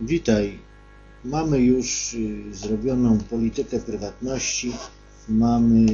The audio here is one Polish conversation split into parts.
Witaj. Mamy już y, zrobioną politykę prywatności, mamy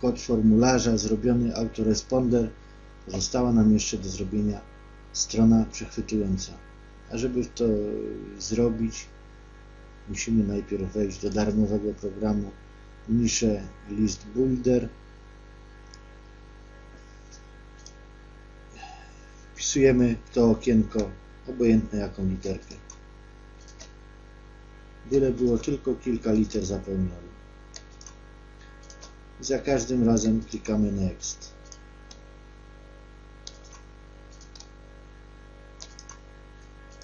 kod formularza, zrobiony autoresponder. Pozostała nam jeszcze do zrobienia strona przechwytująca. A żeby to zrobić, musimy najpierw wejść do darmowego programu niszę List Builder. Wpisujemy to okienko obojętne jaką literkę. Byle było tylko kilka liter zapełnione. Za każdym razem klikamy Next.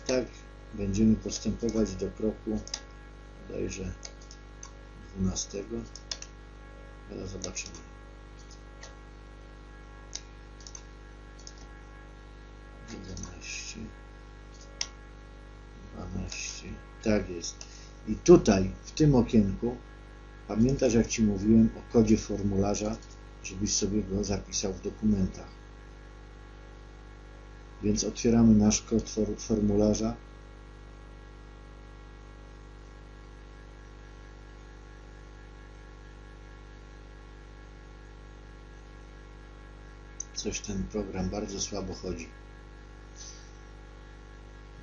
Tak będziemy postępować do kroku bodajże 12. Ale zobaczymy. Tak jest. I tutaj, w tym okienku, pamiętasz jak Ci mówiłem o kodzie formularza, żebyś sobie go zapisał w dokumentach. Więc otwieramy nasz kod formularza. Coś ten program bardzo słabo chodzi.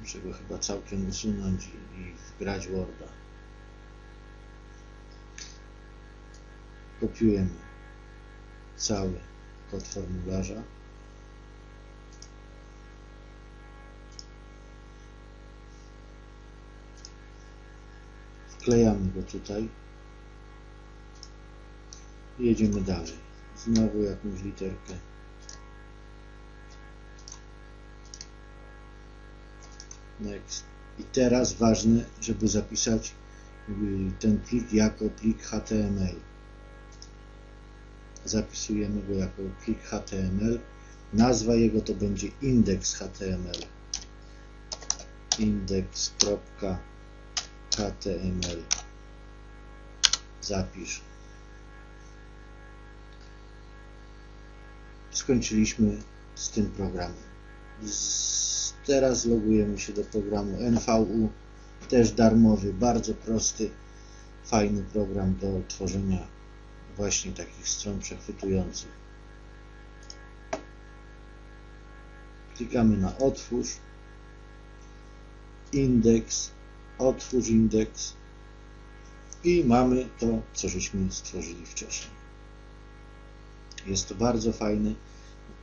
Muszę go chyba całkiem usunąć i wgrać Worda. Kopiujemy cały kod formularza. Wklejamy go tutaj. I jedziemy dalej. Znowu jakąś literkę Next. I teraz ważne, żeby zapisać y, ten plik jako plik HTML. Zapisujemy go jako plik HTML. Nazwa jego to będzie index.html. index.html. Zapisz. Skończyliśmy z tym programem. Z Teraz logujemy się do programu NVU, też darmowy, bardzo prosty, fajny program do tworzenia właśnie takich stron przechwytujących. Klikamy na otwórz, indeks, otwórz indeks i mamy to, co żeśmy stworzyli wcześniej. Jest to bardzo fajne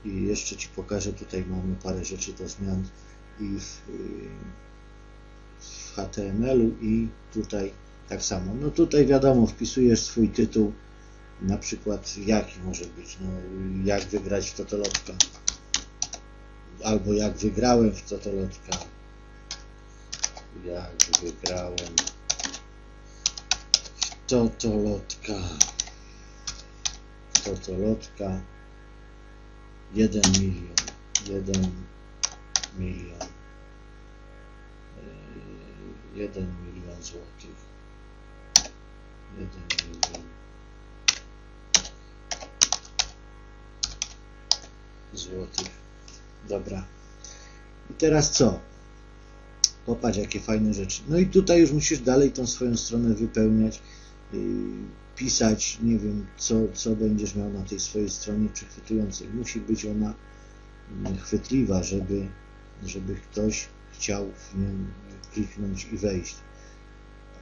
i jeszcze Ci pokażę, tutaj mamy parę rzeczy do zmian i w, w HTML-u i tutaj tak samo. No tutaj wiadomo, wpisujesz swój tytuł, na przykład jaki może być, no jak wygrać w totolotka, albo jak wygrałem w totolotka, jak wygrałem w totolotka, totolotka, 1 milion, 1 milion, 1 milion złotych, 1 milion złotych. Dobra. I teraz co? Popatrz, jakie fajne rzeczy. No i tutaj już musisz dalej tą swoją stronę wypełniać, pisać, nie wiem, co, co będziesz miał na tej swojej stronie przechwytującej. Musi być ona mm, chwytliwa, żeby żeby ktoś chciał w nią kliknąć i wejść.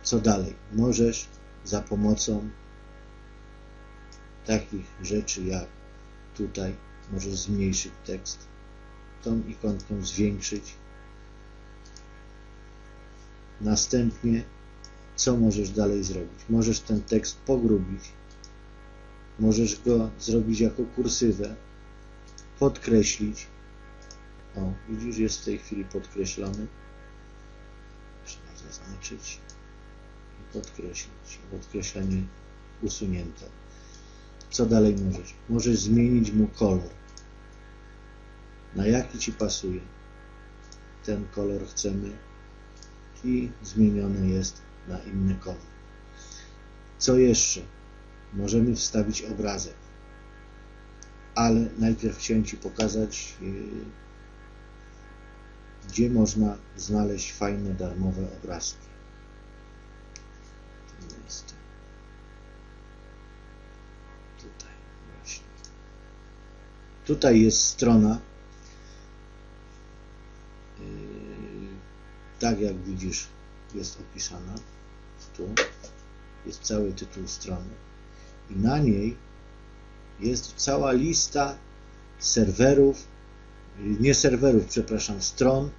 Co dalej? Możesz za pomocą takich rzeczy jak tutaj możesz zmniejszyć tekst, tą ikonką zwiększyć. Następnie co możesz dalej zrobić? Możesz ten tekst pogrubić, możesz go zrobić jako kursywę, podkreślić, o, widzisz, jest w tej chwili podkreślony. Trzeba zaznaczyć i podkreślić. Podkreślenie usunięte. Co dalej możesz? Możesz zmienić mu kolor. Na jaki Ci pasuje. Ten kolor chcemy i zmieniony jest na inny kolor. Co jeszcze? Możemy wstawić obrazek. Ale najpierw chciałem Ci pokazać yy, gdzie można znaleźć fajne, darmowe obrazki. Jest. Tutaj właśnie. Tutaj jest strona, tak jak widzisz, jest opisana. Tu jest cały tytuł strony. I na niej jest cała lista serwerów, nie serwerów, przepraszam, stron,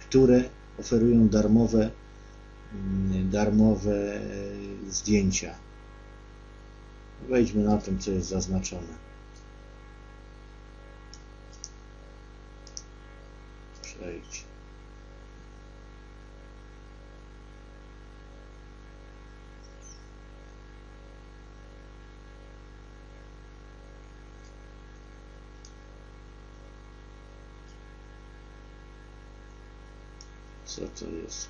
które oferują darmowe, mm, darmowe zdjęcia. Wejdźmy na tym, co jest zaznaczone. Przejdź. Co to jest?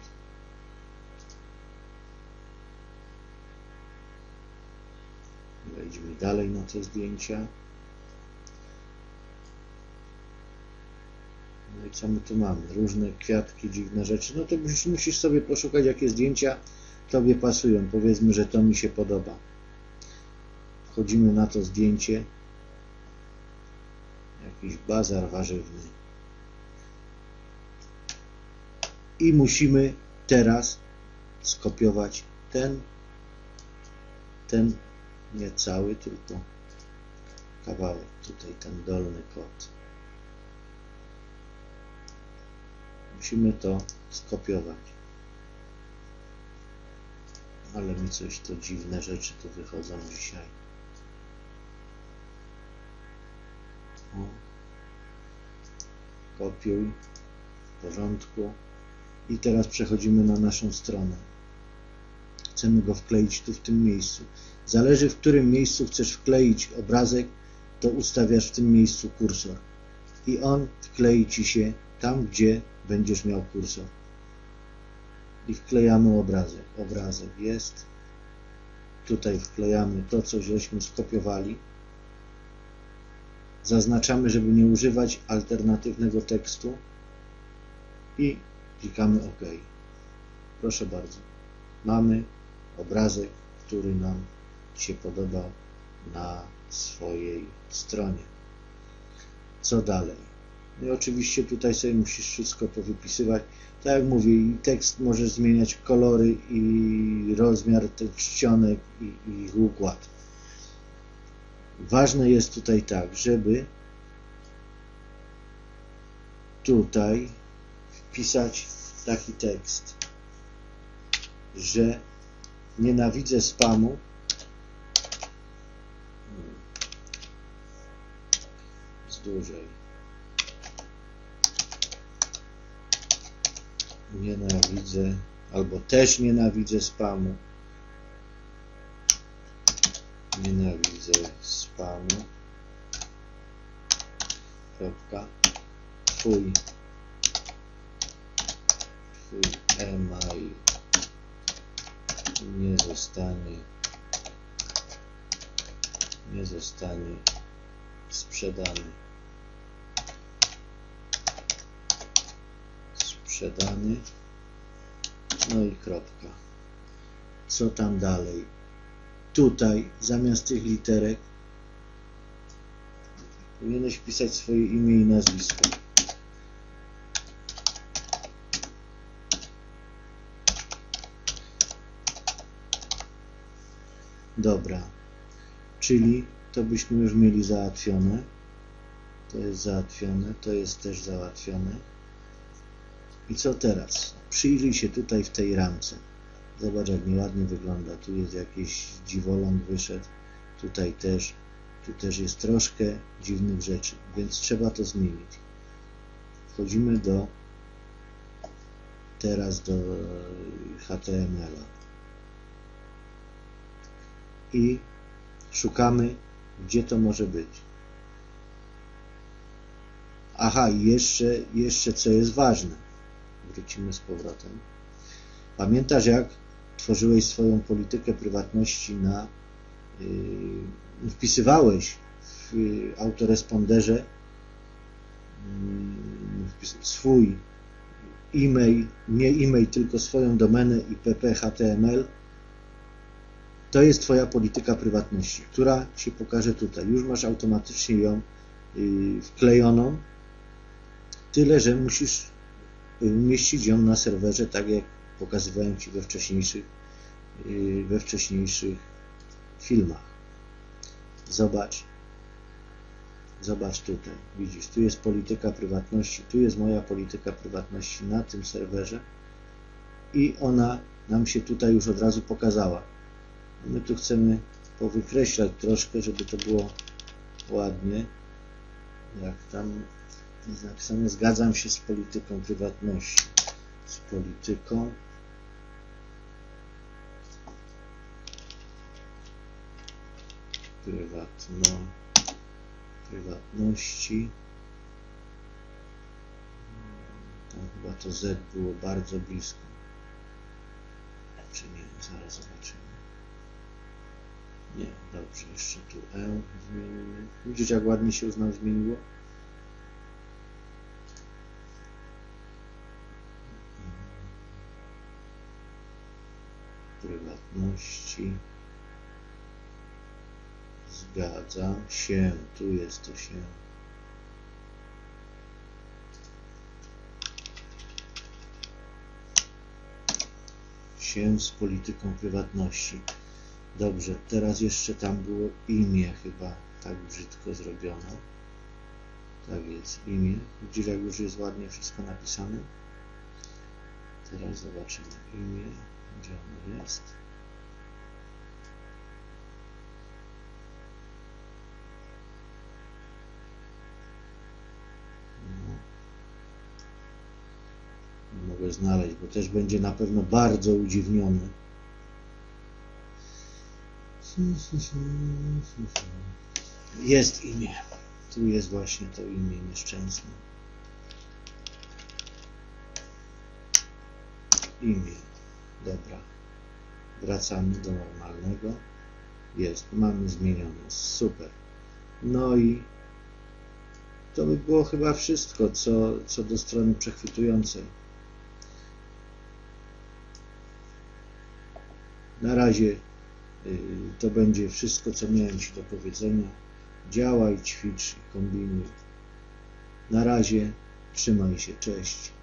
Wejdźmy dalej na te zdjęcia. No i co my tu mamy? Różne kwiatki, dziwne rzeczy. No to musisz sobie poszukać, jakie zdjęcia Tobie pasują. Powiedzmy, że to mi się podoba. Wchodzimy na to zdjęcie. Jakiś bazar warzywny. I musimy teraz skopiować ten, ten, nie cały, tylko kawałek, tutaj ten dolny kod. Musimy to skopiować. Ale mi coś to dziwne rzeczy tu wychodzą dzisiaj. O. Kopiuj. W porządku. I teraz przechodzimy na naszą stronę. Chcemy go wkleić tu w tym miejscu. Zależy w którym miejscu chcesz wkleić obrazek, to ustawiasz w tym miejscu kursor. I on wklei Ci się tam, gdzie będziesz miał kursor. I wklejamy obrazek. Obrazek jest. Tutaj wklejamy to, co żeśmy skopiowali. Zaznaczamy, żeby nie używać alternatywnego tekstu i Klikamy OK. Proszę bardzo. Mamy obrazek, który nam się podobał na swojej stronie. Co dalej? No i oczywiście tutaj sobie musisz wszystko powypisywać. Tak jak mówię, i tekst możesz zmieniać kolory i rozmiar tych czcionek i, i ich układ. Ważne jest tutaj tak, żeby tutaj wpisać taki tekst, że nienawidzę spamu, z dłużej. Nienawidzę, albo też nienawidzę spamu. Nienawidzę spamu. Kropka. Twój email nie zostanie nie zostanie sprzedany. Sprzedany. No i kropka. Co tam dalej? Tutaj zamiast tych literek powinieneś wpisać swoje imię i nazwisko Dobra, czyli to byśmy już mieli załatwione. To jest załatwione, to jest też załatwione. I co teraz? Przyjrzyj się tutaj w tej ramce. Zobacz, jak nieładnie wygląda. Tu jest jakiś dziwoląg wyszedł. Tutaj też. Tu też jest troszkę dziwnych rzeczy, więc trzeba to zmienić. Wchodzimy do teraz do HTML-a i szukamy, gdzie to może być. Aha, i jeszcze, jeszcze co jest ważne. Wrócimy z powrotem. Pamiętasz, jak tworzyłeś swoją politykę prywatności na yy, wpisywałeś w autoresponderze yy, swój e-mail, nie e-mail, tylko swoją domenę i pp.html, to jest Twoja polityka prywatności, która się pokaże tutaj. Już masz automatycznie ją y, wklejoną, tyle, że musisz umieścić ją na serwerze, tak jak pokazywałem Ci we wcześniejszych, y, we wcześniejszych filmach. Zobacz. Zobacz tutaj. Widzisz, tu jest polityka prywatności, tu jest moja polityka prywatności na tym serwerze i ona nam się tutaj już od razu pokazała. My tu chcemy powykreślać troszkę, żeby to było ładnie. Jak tam jest napisane, zgadzam się z polityką prywatności. Z polityką prywatno, prywatności. Tam chyba to Z było bardzo blisko. Czy nie? Zaraz zobaczymy. Nie, dobrze, jeszcze tu E zmienimy. Widzisz jak ładnie się już nam zmieniło? Prywatności. Zgadzam się. Tu jest to się. Się z polityką prywatności. Dobrze, teraz jeszcze tam było imię chyba tak brzydko zrobione. Tak jest, imię. Widzisz jak już jest ładnie wszystko napisane? Teraz zobaczymy imię, gdzie ono jest. No. Nie mogę znaleźć, bo też będzie na pewno bardzo udziwniony. Jest imię. Tu jest właśnie to imię nieszczęsne. Imię. Dobra. Wracamy do normalnego. Jest. Mamy zmienione. Super. No i to by było chyba wszystko, co, co do strony przechwytującej. Na razie to będzie wszystko, co miałem Ci do powiedzenia. Działaj, ćwicz, kombinuj. Na razie, trzymaj się, cześć.